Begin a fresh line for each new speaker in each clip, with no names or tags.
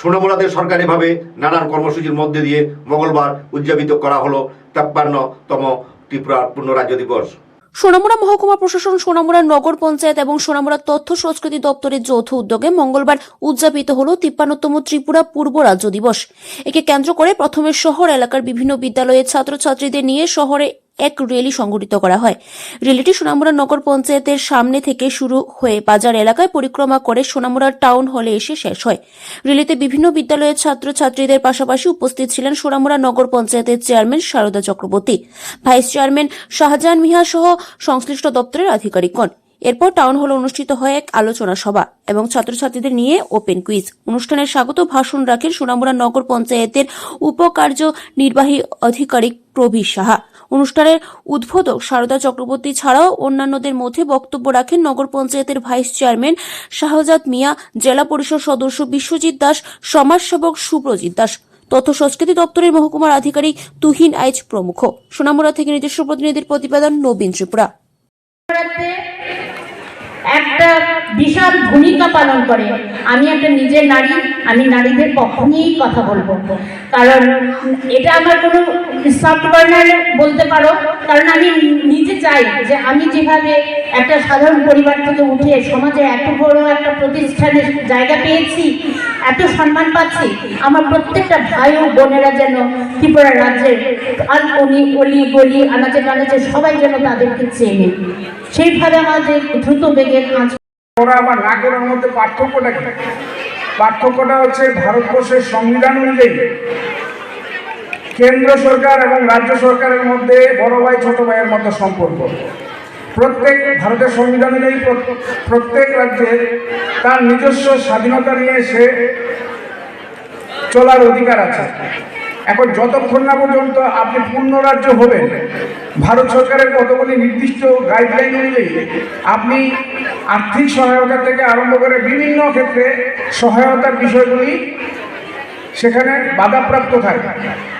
সোনামুড়াদের সরকারিভাবে নানান কর্মসূচির মধ্যে দিয়ে মঙ্গলবার উদযাপিত করা হলো। তেপ্পান্নতম ত্রিপুরা পূর্ণরাজ্য দিবস।
সোনামুড়া মহকুমা প্রশাসন সোনামুড়া নগর পঞ্চায়েত এবং সোনামুড়া তথ্য সংস্কৃতি দপ্তরের যৌথ উদ্যোগে মঙ্গলবার উদযাপিত হল তিপ্পান্নতম ত্রিপুরা পূর্ব রাজ্য দিবস। একে কেন্দ্র করে প্রথমে শহর এলাকার বিভিন্ন বিদ্যালয়ের ছাত্রছাত্রীদের নিয়ে শহরে এক র্যালি সংগঠিত করা হয়। র্যালিটি সোনামুড়া নগর পঞ্চায়েতের সামনে থেকে শুরু হয়ে বাজার এলাকায় পরিক্রমা করে সোনামুড়া টাউন হলে এসে শেষ হয়। র্যালিতে বিভিন্ন বিদ্যালয়ের ছাত্রছাত্রীদের পাশাপাশি উপস্থিত ছিলেন সোনামুড়া নগর পঞ্চায়েতের chairman Sharada Chakraborty. Vice chairman Shahjahan Miah সহ সংশ্লিষ্ট দপ্তরের আধিকারিকগণ। এরপর টাউন হলে অনুষ্ঠিত হয় এক আলোচনা সভা এবং ছাত্রছাত্রীদের নিয়ে ওপেন কুইজ। অনুষ্ঠানের স্বাগত ভাষণ রাখেন সোনামুড়া নগর পঞ্চায়েতের উপকার্য নির্বাহী আধিকারিক প্রবীর সাহা। অনুষ্ঠানের উদ্বোধক শারদা চক্রবর্তী ছাড়াও অন্যান্যদের মধ্যে বক্তব্য রাখেন নগর পঞ্চায়েতের ভাইস চেয়ারম্যান শাহজাদ মিয়া, জেলা পরিষদ সদস্য বিশ্বজিৎ দাস, সমাজসেবক সুপ্রজিৎ দাস, তথ্য সংস্কৃতি দপ্তরের মহকুমার আধিকারিক তুহিন আইচ প্রমুখ। সোনামুড়া থেকে নিজস্ব প্রতিনিধির প্রতিবেদন নবীন ত্রিপুরা।
একটা বিশাল ভূমিকা পালন করে। আমি একটা নিজের নারী, আমি নারীদের কখনই কথা বলব। কারণ এটা আমার কোনো সফট বলতে পারো। কারণ আমি নিজে চাই যে আমি যেভাবে একটা সাধারণ পরিবার থেকে উঠে সমাজে এত বড় একটা প্রতিষ্ঠানের জায়গা পেয়েছি, এত সম্মান পাচ্ছি, আমার প্রত্যেকটা ভাই ও বোনেরা যেন ত্রিপুরা রাজ্যের আল অলি অলি, গলি, আনাচে কানাচে সবাই যেন তাদেরকে চেনে। সেইভাবে আমাদের দ্রুত বেগের কাজ
ওরা আবার না করার মধ্যে পার্থক্যটা কি পার্থক্যটা হচ্ছে ভারতবর্ষের সংবিধান অনুযায়ী কেন্দ্র সরকার এবং রাজ্য সরকারের মধ্যে বড় ভাই, ছোট ভাইয়ের মতো সম্পর্ক। প্রত্যেক ভারতের সংবিধান অনুযায়ী প্র- প্রত্যেক রাজ্যের তার নিজস্ব স্বাধীনতা নিয়ে সে চলার অধিকার আছে। এখন যতক্ষণ না পর্যন্ত আপনি পূর্ণ রাজ্য হবেন, ভারত সরকারের কতগুলি নির্দিষ্ট গাইডলাইন অনুযায়ী আপনি আর্থিক সহায়তা থেকে আরম্ভ করে বিভিন্ন ক্ষেত্রে সহায়তার বিষয়গুলি সেখানে বাধাপ্রাপ্ত থাকে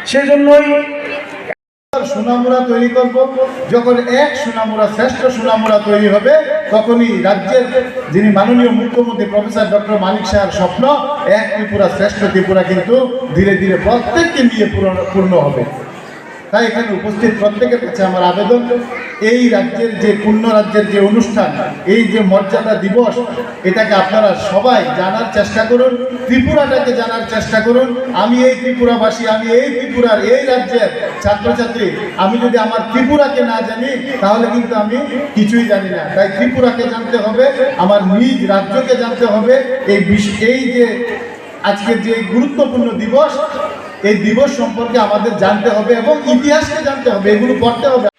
সেজন্যই
সুনামুরা তৈরি করব, যখন এক সুনামুরা শ্রেষ্ঠ সুনামুরা তৈরি হবে, তখনই রাজ্যের যিনি মাননীয় মুখ্যমন্ত্রী প্রফেসর ডক্টর মানিক শাহের স্বপ্ন, এক ত্রিপুরা শ্রেষ্ঠ ত্রিপুরা কিন্তু ধীরে ধীরে প্রত্যেককে নিয়ে পূর্ণ হবে। তাই এখানে উপস্থিত প্রত্যেকের কাছে আমার আবেদন এই রাজ্যের যে পূর্ণ রাজ্যের যে অনুষ্ঠান, এই যে মর্যাদা দিবস, এটাকে আপনারা সবাই জানার চেষ্টা করুন, ত্রিপুরাটাকে জানার চেষ্টা করুন। আমি এই ত্রিপুরাবাসী, আমি এই ত্রিপুরার এই রাজ্যের ছাত্রছাত্রী, আমি যদি আমার ত্রিপুরাকে না জানি, তাহলে কিন্তু আমি কিছুই জানি না। তাই ত্রিপুরাকে জানতে হবে, আমার নিজ রাজ্যকে জানতে হবে। এই এই যে আজকের যে গুরুত্বপূর্ণ দিবস, এই দিবস সম্পর্কে আমাদের জানতে হবে এবং ইতিহাসকে জানতে হবে, এগুলো করতে হবে